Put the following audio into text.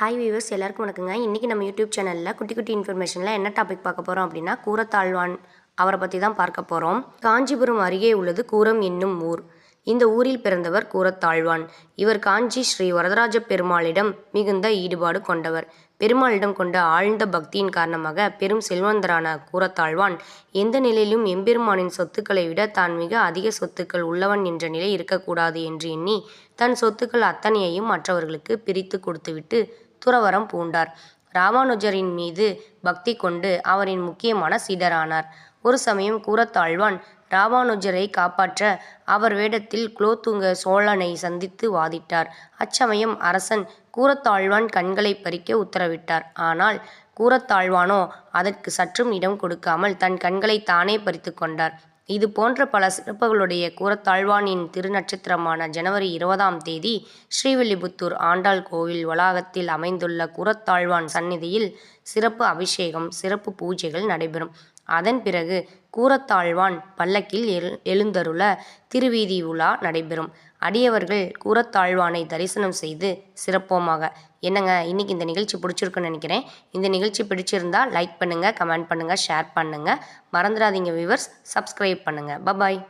Hi viewers எல்லாருக்கும் வணக்கங்க. இன்றைக்கி நம்ம யூடியூப் சேனலில் குட்டி குட்டி இன்ஃபர்மேஷனில் என்ன டாபிக் பார்க்க போகிறோம் அப்படின்னா கூரத்தாழ்வான் அவரை பற்றி தான் பார்க்க போகிறோம் காஞ்சிபுரம் அருகே உள்ளது கூரம் என்னும் ஊர். இந்த ஊரில் பிறந்தவர் கூரத்தாழ்வான். இவர் காஞ்சி ஸ்ரீ வரதராஜ பெருமாளிடம் மிகுந்த ஈடுபாடு கொண்டவர். பெருமாளிடம் கொண்ட ஆழ்ந்த பக்தியின் காரணமாக பெரும் செல்வந்தரான கூரத்தாழ்வான் எந்த நிலையிலும் எம்பெருமானின் சொத்துக்களை விட தான் மிக அதிக சொத்துக்கள் உள்ளவன் என்ற நிலை இருக்கக்கூடாது என்று எண்ணி தன் சொத்துக்கள் அத்தனையையும் மற்றவர்களுக்கு பிரித்து கொடுத்துவிட்டு துறவரம் பூண்டார். ராமானுஜரின் மீது பக்தி கொண்டு அவரின் முக்கியமான சீடரானார். ஒரு சமயம் கூரத்தாழ்வான் ராமானுஜரை காப்பாற்ற அவர் வேடத்தில் குலோத்துங்க சோழனை சந்தித்து வாதிட்டார். அச்சமயம் அரசன் கூரத்தாழ்வான் கண்களை பறிக்க உத்தரவிட்டார். ஆனால் கூரத்தாழ்வானோ அதற்கு சற்றும் இடம் கொடுக்காமல் தன் கண்களை தானே பறித்து கொண்டார். இது போன்ற பல சிறப்புகளுடைய கூறத்தாழ்வானின் திருநட்சத்திரமான ஜனவரி இருபதாம் தேதி ஸ்ரீவில்லிபுத்தூர் ஆண்டாள் கோவில் வளாகத்தில் அமைந்துள்ள கூறத்தாழ்வான் சந்நிதியில் சிறப்பு அபிஷேகம் சிறப்பு பூஜைகள் நடைபெறும். அதன் பிறகு கூரத்தாழ்வான் பல்லக்கில் எழு எழுந்தருள திருவீதி உலா நடைபெறும். அடியவர்கள் கூரத்தாழ்வானை தரிசனம் செய்து சிறப்போமாக. என்னங்க இன்றைக்கி இந்த நிகழ்ச்சி பிடிச்சிருக்குன்னு நினைக்கிறேன். இந்த நிகழ்ச்சி பிடிச்சிருந்தா லைக் பண்ணுங்கள் கமெண்ட் பண்ணுங்கள் ஷேர் பண்ணுங்கள் மறந்துடாதீங்க வியூவர்ஸ் சப்ஸ்கிரைப் பண்ணுங்கள் பபாய்